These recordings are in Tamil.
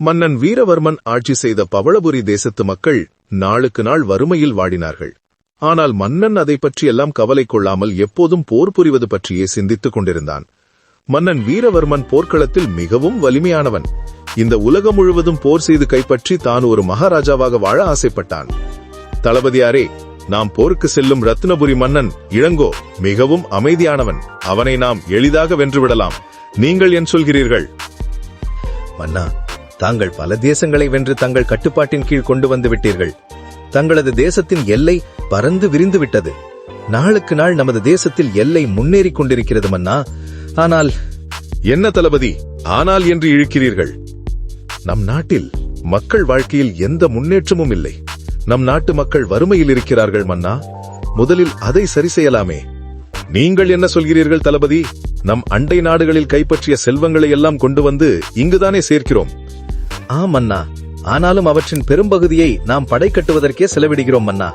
மன்னன் வீரவர்மன் ஆட்சி செய்த பவளபுரி தேசத்து மக்கள் நாளுக்கு நாள் வறுமையில் வாடினார்கள். ஆனால் மன்னன் அதை பற்றியெல்லாம் கவலை கொள்ளாமல் எப்போதும் போர் புரிவது பற்றியே சிந்தித்துக் கொண்டிருந்தான். மன்னன் வீரவர்மன் போர்க்களத்தில் மிகவும் வலிமையானவன். இந்த உலகம் முழுவதும் போர் செய்து கைப்பற்றி தான் ஒரு மகாராஜாவாக வாழ ஆசைப்பட்டான். தளபதியாரே நாம் போருக்கு செல்லும் ரத்னபுரி மன்னன் இளங்கோ மிகவும் அமைதியானவன். அவனை நாம் எளிதாக வென்றுவிடலாம் நீங்கள் என் சொல்கிறீர்கள்? மன்னா தாங்கள் பல தேசங்களை வென்று தங்கள் கட்டுப்பாட்டின் கீழ் கொண்டு வந்து விட்டீர்கள். தங்களது தேசத்தின் எல்லை பறந்து விரிந்து விட்டது. நாளுக்கு நாள் நமது தேசத்தில் எல்லை முன்னேறிக் கொண்டிருக்கிறது மன்னா. ஆனால் என்ன தளபதி ஆனால் என்று இழுக்கிறீர்கள்? நம் நாட்டில் மக்கள் வாழ்க்கையில் எந்த முன்னேற்றமும் இல்லை. நம் நாட்டு மக்கள் வறுமையில் இருக்கிறார்கள் மன்னா. முதலில் அதை சரி செய்யலாமே. நீங்கள் என்ன சொல்கிறீர்கள் தளபதி? நம் அண்டை நாடுகளில் கைப்பற்றிய செல்வங்களை எல்லாம் கொண்டு வந்து இங்குதானே சேர்க்கிறோம். ஆம் அண்ணா. ஆனாலும் அவற்றின் பெரும்பகுதியை நாம் படை கட்டுவதற்கே செலவிடுகிறோம் அண்ணா.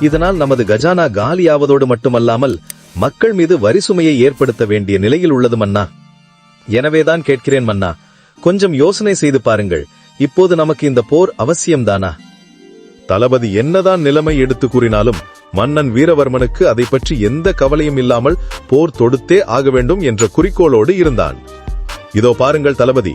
இதனால் நமது கஜானா காலியாவதோடு மட்டுமல்லாமல் மக்கள் மீது வரி சுமையை ஏற்படுத்த வேண்டிய நிலையில் உள்ளது மன்னா எனவேதான் கேட்கிறேன் மன்னா. கொஞ்சம் யோசனை செய்து பாருங்கள். இப்போது நமக்கு இந்த போர் அவசியம்தானா? தளபதி என்னதான் நிலைமை எடுத்து கூறினாலும் மன்னன் வீரவர்மனுக்கு அதை பற்றி எந்த கவலையும் இல்லாமல் போர் தொடுத்தே ஆக வேண்டும் என்ற குறிக்கோளோடு இருந்தான். இதோ பாருங்கள் தளபதி.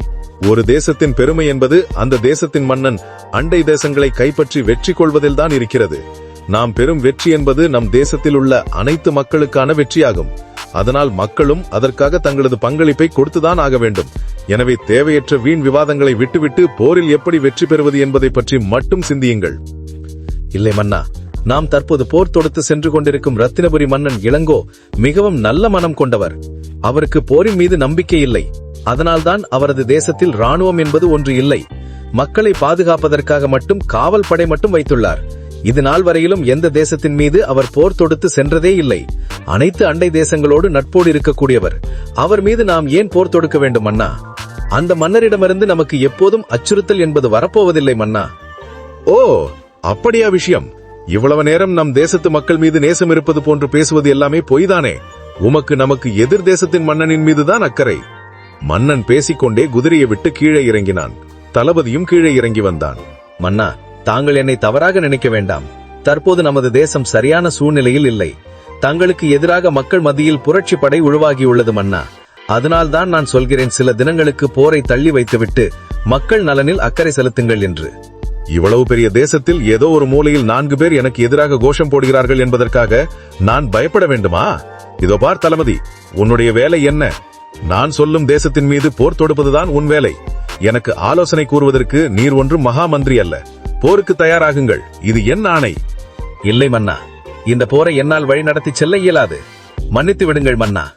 ஒரு தேசத்தின் பெருமை என்பது அந்த தேசத்தின் மன்னன் அண்டை தேசங்களை கைப்பற்றி வெற்றி கொள்வதில்தான் இருக்கிறது. நாம் பெரும் வெற்றி என்பது நம் தேசத்தில் உள்ள அனைத்து மக்களுக்கான வெற்றியாகும். அதனால் மக்களும் அதற்காக தங்களது பங்களிப்பை கொடுத்துதான் ஆக வேண்டும். எனவே தேவையற்ற வீண் விவாதங்களை விட்டுவிட்டு போரில் எப்படி வெற்றி பெறுவது என்பதை பற்றி மட்டும் சிந்தியுங்கள். இல்லை மன்னா நாம் தற்போது போர் தொடுத்து சென்று கொண்டிருக்கும் ரத்தினபுரி மன்னன் இளங்கோ மிகவும் நல்ல மனம் கொண்டவர். அவருக்கு போரின் மீது நம்பிக்கை இல்லை. அதனால்தான் அவரது தேசத்தில் ராணுவம் என்பது ஒன்று இல்லை. மக்களை பாதுகாப்பதற்காக மட்டும் காவல் படை மட்டும் வைத்துள்ளார். இது நாள் வரையிலும் எந்த தேசத்தின் மீது அவர் போர் தொடுத்து சென்றதே இல்லை. அனைத்து அண்டை தேசங்களோடு நட்போடு இருக்கக்கூடியவர். அவர் மீது நாம் ஏன் போர் தொடுக்க வேண்டும் அண்ணா? அந்த மன்னரிடமிருந்து நமக்கு எப்போதும் அச்சுறுத்தல் என்பது வரப்போவதில்லை மன்னா. ஓ அப்படியா விஷயம். இவ்வளவு நேரம் நம் தேசத்து மக்கள் மீது நேசம் இருப்பது போன்று பேசுவது எல்லாமே பொய்தானே? உமக்கு நமக்கு எதிர் தேசத்தின் மன்னனின் மீதுதான் அக்கறை. மன்னன் பேசிக்கொண்டே குதிரையை விட்டு கீழே இறங்கினான். தளபதியும் கீழே இறங்கி வந்தான். மன்னா தாங்கள் என்னை தவறாக நினைக்க வேண்டாம். தற்போது நமது தேசம் சரியான சூழ்நிலையில் இல்லை. தங்களுக்கு எதிராக மக்கள் மத்தியில் புரட்சி படை உருவாகியுள்ளது மன்னா. அதனால்தான் நான் சொல்கிறேன் சில தினங்களுக்கு போரை தள்ளி வைத்துவிட்டு மக்கள் நலனில் அக்கறை செலுத்துங்கள் என்று. இவ்வளவு பெரிய தேசத்தில் ஏதோ ஒரு மூலையில் நான்கு பேர் எனக்கு எதிராக கோஷம் போடுகிறார்கள் என்பதற்காக நான் பயப்பட வேண்டுமா? இதோ பார் தளபதி உன்னுடைய வேலை என்ன? நான் சொல்லும் தேசத்தின் மீது போர் தொடுப்பதுதான் உன் வேலை. எனக்கு ஆலோசனை கூறுவதற்கு நீர் ஒன்றும் மகா மந்திரி அல்ல. போருக்கு தயாராகுங்கள். இது என் ஆணை. இல்லை மன்னா. இந்த போரை என்னால் வழி நடத்தி செல்ல இயலாது. மன்னித்து விடுங்கள் மன்னா.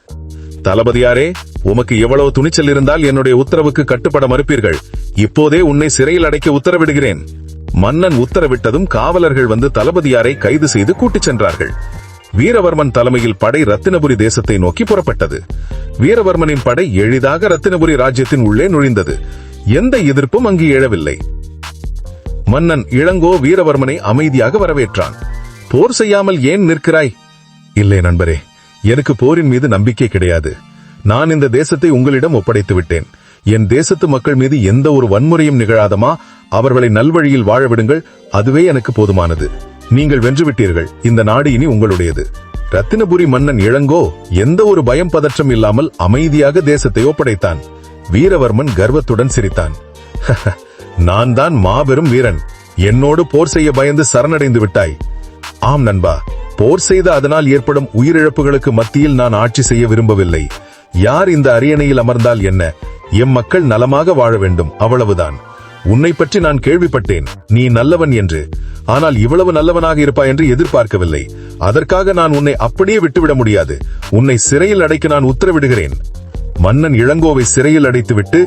தளபதியாரே உமக்கு எவ்வளவு துணிச்சல் இருந்தால் என்னுடைய உத்தரவுக்கு கட்டுப்பட மறுப்பீர்கள். இப்போதே உன்னை சிறையில் அடைக்க உத்தரவிடுகிறேன். மன்னன் உத்தரவிட்டதும் காவலர்கள் வந்து தளபதியாரை கைது செய்து கூட்டிச் சென்றார்கள். வீரவர்மன் தலைமையில் படை ரத்தினபுரி தேசத்தை நோக்கி புறப்பட்டது. வீரவர்மனின் படை எளிதாக ரத்தினபுரி ராஜ்யத்தின் உள்ளே நுழைந்தது. எந்த எதிர்ப்பும் அங்கு எழவில்லை. மன்னன் இளங்கோ வீரவர்மனை அமைதியாக வரவேற்றான். போர் செய்யாமல் ஏன் நிற்கிறாய்? இல்லை நண்பரே எனக்கு போரின் மீது நம்பிக்கை கிடையாது. நான் இந்த தேசத்தை உங்களிடம் ஒப்படைத்து விட்டேன். என் தேசத்து மக்கள் மீது எந்த ஒரு வன்முறையும் நிகழாதமா? அவர்களை நல்வழியில் வாழ விடுங்கள். அதுவே எனக்கு போதுமானது. நீங்கள் வென்றுவிட்டீர்கள். இந்த நாடு இனி உங்களுடையது. ரத்தினபுரி மன்னன் இளங்கோ எந்த ஒரு பயம் பதற்றம் இல்லாமல் அமைதியாக தேசத்தை ஒப்படைத்தான். வீரவர்மன் கர்வத்துடன் சிரித்தான். நான் தான் மாபெரும் வீரன். என்னோடு போர் செய்ய பயந்து சரணடைந்து விட்டாய். ஆம் நண்பா போர் செய்த அதனால் ஏற்படும் உயிரிழப்புகளுக்கு மத்தியில் நான் ஆட்சி செய்ய விரும்பவில்லை. யார் இந்த அரியணையில் அமர்ந்தால் என்ன? எம் மக்கள் நலமாக வாழ வேண்டும். அவ்வளவுதான். உன்னை பற்றி நான் கேள்விப்பட்டேன். நீ நல்லவன் என்று. ஆனால் இவ்வளவு நல்லவனாக இருப்பா என்று எதிர்பார்க்கவில்லை. அதற்காக நான் உன்னை அப்படியே விட்டுவிட முடியாது. உன்னை சிறையில் அடைக்க நான் உத்தரவிடுகிறேன். மன்னன் இளங்கோவை சிறையில் அடைத்துவிட்டு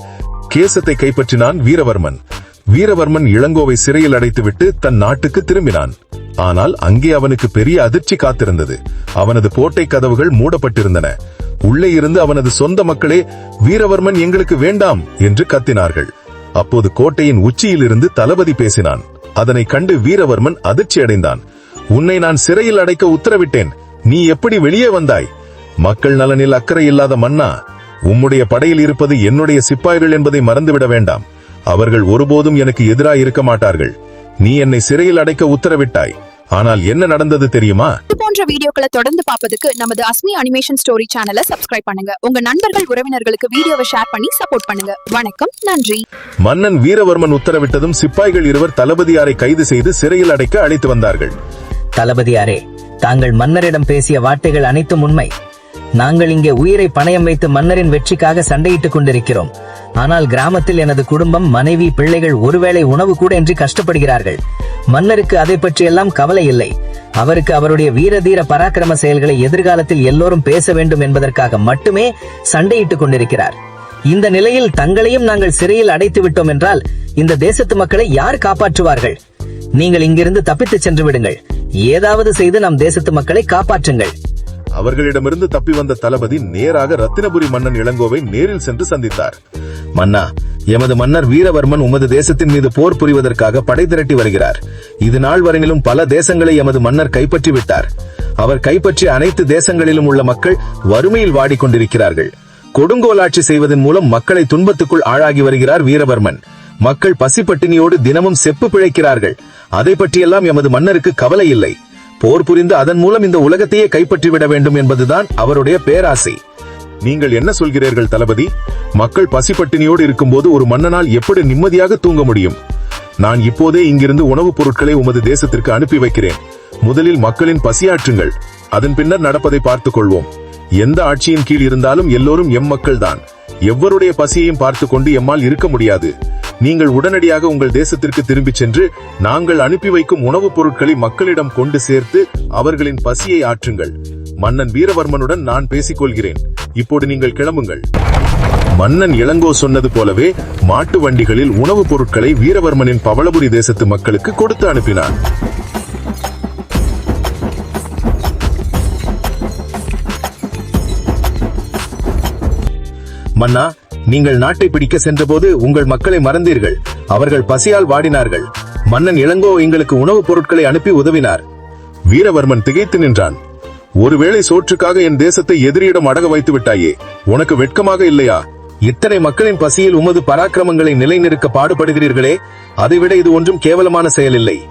கேசத்தை கைப்பற்றினான் வீரவர்மன். வீரவர்மன் இளங்கோவை சிறையில் அடைத்துவிட்டு தன் நாட்டுக்கு திரும்பினான். ஆனால் அங்கே அவனுக்கு பெரிய அதிர்ச்சி காத்திருந்தது. அவனது கோட்டை கதவுகள் மூடப்பட்டிருந்தன. உள்ளே இருந்து அவனது சொந்த மக்களே வீரவர்மன் எங்களுக்கு வேண்டாம் என்று கத்தினார்கள். அப்போது கோட்டையின் உச்சியில் இருந்து தளபதி பேசினான். அதனை கண்டு வீரவர்மன் அதிர்ச்சி அடைந்தான். உன்னை நான் சிறையில் அடைக்க உத்தரவிட்டேன். நீ எப்படி வெளியே வந்தாய்? மக்கள் நலனில் அக்கறை இல்லாத மன்னா உம்முடைய படையில் இருப்பது என்னுடைய சிப்பாய்கள் என்பதை மறந்துவிட வேண்டாம். அவர்கள் ஒருபோதும் எனக்கு எதிராக இருக்க மாட்டார்கள். நீ என்னை சிறையில் அடைக்க உத்தரவிட்டாய். ஆனால் என்ன நடந்தது தெரியுமா? இது போன்ற வீடியோக்களை தொடர்ந்து பார்ப்பதுக்கு நமது அஸ்மி அனிமேஷன் ஸ்டோரி சேனலை சப்ஸ்கிரைப் பண்ணுங்க. உங்க நண்பர்கள் உறவினர்களுக்கு வீடியோவை ஷேர் பண்ணி சப்போர்ட் பண்ணுங்க. வணக்கம் நன்றி. மன்னன் வீரவர்மன் உத்தரவிட்டதும் சிப்பாய்கள் இருவர் தளபதியாரை கைது செய்து சிறையில் அடைக்க அழைத்து வந்தார்கள். தளபதியாரே தாங்கள் மன்னரிடம் பேசிய வார்த்தைகள் அனைத்தும் உண்மை. நாங்கள் இங்கே உயிரை பணயம் வைத்து மன்னரின் வெற்றிக்காக சண்டையிட்டுக் கொண்டிருக்கிறோம். ஆனால் கிராமத்தில் எனது குடும்பம் மனைவி பிள்ளைகள் ஒருவேளை உணவு கூட என்று கஷ்டப்படுகிறார்கள். மன்னருக்கு அதை பற்றியெல்லாம் கவலை இல்லை. அவருக்கு அவருடைய வீரதீர பராக்கிரம செயல்களை எதிர்காலத்தில் எல்லோரும் பேச வேண்டும் என்பதற்காக மட்டுமே சண்டையிட்டுக் கொண்டிருக்கிறார். இந்த நிலையில் தங்களையும் நாங்கள் சிறையில் அடைத்து விட்டோம் என்றால் இந்த தேசத்து மக்களை யார் காப்பாற்றுவார்கள்? நீங்கள் இங்கிருந்து தப்பித்துச் சென்று விடுங்கள். ஏதாவது செய்து நம் தேசத்து மக்களை காப்பாற்றுங்கள். அவர்களிடமிருந்து தப்பி வந்த தளபதி நேராக ரத்தினபுரி மன்னன் இளங்கோவை நேரில் சென்று சந்தித்தார். மன்னா எமது மன்னர் வீரவர்மன் உமது தேசத்தின் மீது போர் புரிவதற்காக படை திரட்டி வருகிறார். இது நாள் வரையிலும் பல தேசங்களை எமது மன்னர் கைப்பற்றி விட்டார் அவர் கைப்பற்றிய அனைத்து தேசங்களிலும் உள்ள மக்கள் வறுமையில் வாடிக்கொண்டிருக்கிறார்கள். கொடுங்கோலாட்சி செய்வதன் மூலம் மக்களை துன்பத்துக்குள் ஆளாகி வருகிறார் வீரவர்மன். மக்கள் பசிப்பட்டினியோடு தினமும் செப்பு பிழைக்கிறார்கள். அதை பற்றியெல்லாம் எமது மன்னருக்கு கவலை இல்லை. போர் புரிந்து அதன் மூலம் இந்த உலகத்தையே கைப்பற்றிவிட வேண்டும் என்பதுதான் அவருடைய பேராசை. நீங்கள் என்ன சொல்கிறீர்கள் தளபதி? மக்கள் பசிப்பட்டினியோடு இருக்கும்போது ஒரு மன்னனால் எப்படி நிம்மதியாக தூங்க முடியும்? நான் இப்போதே இங்கிருந்து உணவுப் பொருட்களை உமது தேசத்திற்கு அனுப்பி வைக்கிறேன். முதலில் மக்களின் பசியாற்றுங்கள். அதன் பின்னர் நடப்பதை பார்த்துக் கொள்வோம். எந்த ஆட்சியின் கீழ் இருந்தாலும் எல்லோரும் எம் மக்கள்தான். எவ்வருடைய பசியையும் பார்த்துக் கொண்டு எம்மால் இருக்க முடியாது. நீங்கள் உடனடியாக உங்கள் தேசத்திற்கு திரும்பிச் சென்று நாங்கள் அனுப்பி வைக்கும் உணவுப் பொருட்களை மக்களிடம் கொண்டு சேர்த்து அவர்களின் பசியை ஆற்றுங்கள். மன்னன் வீரவர்மனுடன் நான் பேசிக் கொள்கிறேன் இப்போது நீங்கள் கிளம்புங்கள். மன்னன் இளங்கோ சொன்னது போலவே மாட்டு வண்டிகளில் உணவுப் பொருட்களை வீரவர்மனின் பவளபுரி தேசத்து மக்களுக்கு கொடுத்து அனுப்பினான். மன்னா நீங்கள் நாட்டை பிடிக்க சென்றபோது உங்கள் மக்களை மறந்தீர்கள். அவர்கள் பசியால் வாடினார்கள். மன்னன் இளங்கோ எங்களுக்கு உணவுப் பொருட்களை அனுப்பி உதவினார். வீரவர்மன் திகைத்து நின்றான். ஒருவேளை சோற்றுக்காக என் தேசத்தை எதிரியிடம் அடக வைத்து விட்டாயே உனக்கு வெட்கமாக இல்லையா? இத்தனை மக்களின் பசியில் உமது பராக்கிரமங்களை நிலைநிறுக்க பாடுபடுகிறீர்களே அதைவிட இது ஒன்றும் கேவலமான செயல் இல்லை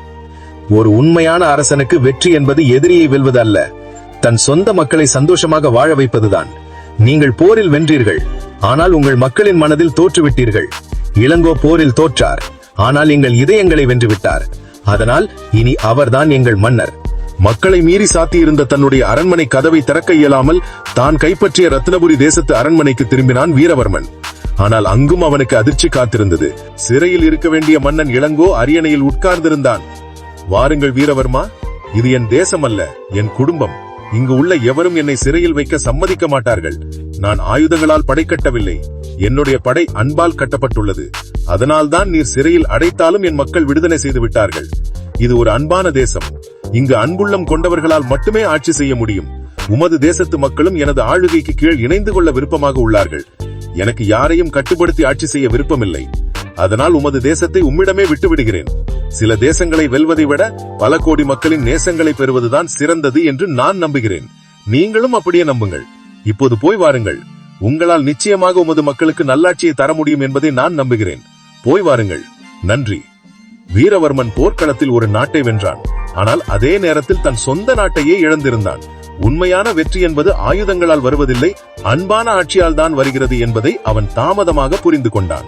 ஒரு உண்மையான அரசனுக்கு வெற்றி என்பது எதிரியை வெல்வது அல்ல தன் சொந்த மக்களை சந்தோஷமாக வாழ வைப்பதுதான். நீங்கள் போரில் வென்றீர்கள். ஆனால் உங்கள் மக்களின் மனதில் தோற்றுவிட்டீர்கள். இளங்கோ போரில் தோற்றார். ஆனால் எங்கள் இதயங்களை வென்றுவிட்டார். அதனால் இனி அவர்தான் எங்கள் மன்னர். மக்களை மீறி சாத்தியிருந்த தன்னுடைய அரண்மனை கதவை திறக்க இயலாமல் தான் கைப்பற்றிய ரத்னபுரி தேசத்து அரண்மனைக்கு திரும்பினான் வீரவர்மன். ஆனால் அங்கும் அவனுக்கு அதிர்ச்சி காத்திருந்தது. சிறையில் இருக்க வேண்டிய மன்னன் இளங்கோ அரியணையில் உட்கார்ந்திருந்தான். வாருங்கள் வீரவர்மா இது என் தேசம் அல்ல என் குடும்பம். இங்கு உள்ள எவரும் என்னை சிறையில் வைக்க சம்மதிக்க மாட்டார்கள். நான் ஆயுதங்களால் படை கட்டவில்லை. என்னுடைய படை அன்பால் கட்டப்பட்டுள்ளது. அதனால்தான் நீர் சிறையில் அடைத்தாலும் என் மக்கள் விடுதலை செய்து விட்டார்கள். இது ஒரு அன்பான தேசம். இங்கு அன்புள்ளம் கொண்டவர்களால் மட்டுமே ஆட்சி செய்ய முடியும். உமது தேசத்து மக்களும் எனது ஆளுகைக்கு கீழ் இணைந்து கொள்ள விருப்பமாக உள்ளார்கள். எனக்கு யாரையும் கட்டுப்படுத்தி ஆட்சி செய்ய விருப்பமில்லை. அதனால் உமது தேசத்தை உம்மிடமே விட்டுவிடுகிறேன். சில தேசங்களை வெல்வதை விட பல கோடி மக்களின் நேசங்களை பெறுவதுதான் சிறந்தது என்று நான் நம்புகிறேன். நீங்களும் அப்படியே நம்புங்கள். இப்போது போய் வாருங்கள். உங்களால் நிச்சயமாக உமது மக்களுக்கு நல்லாட்சியை தர முடியும் என்பதை நான் நம்புகிறேன். போய் வாருங்கள். நன்றி. வீரவர்மன் போர்க்களத்தில் ஒரு நாட்டை வென்றான். ஆனால் அதே நேரத்தில் தன் சொந்த நாட்டையே இழந்திருந்தான். உண்மையான வெற்றி என்பது ஆயுதங்களால் வருவதில்லை அன்பான ஆட்சியால் தான் வருகிறது என்பதை அவன் தாமதமாக புரிந்து கொண்டான்.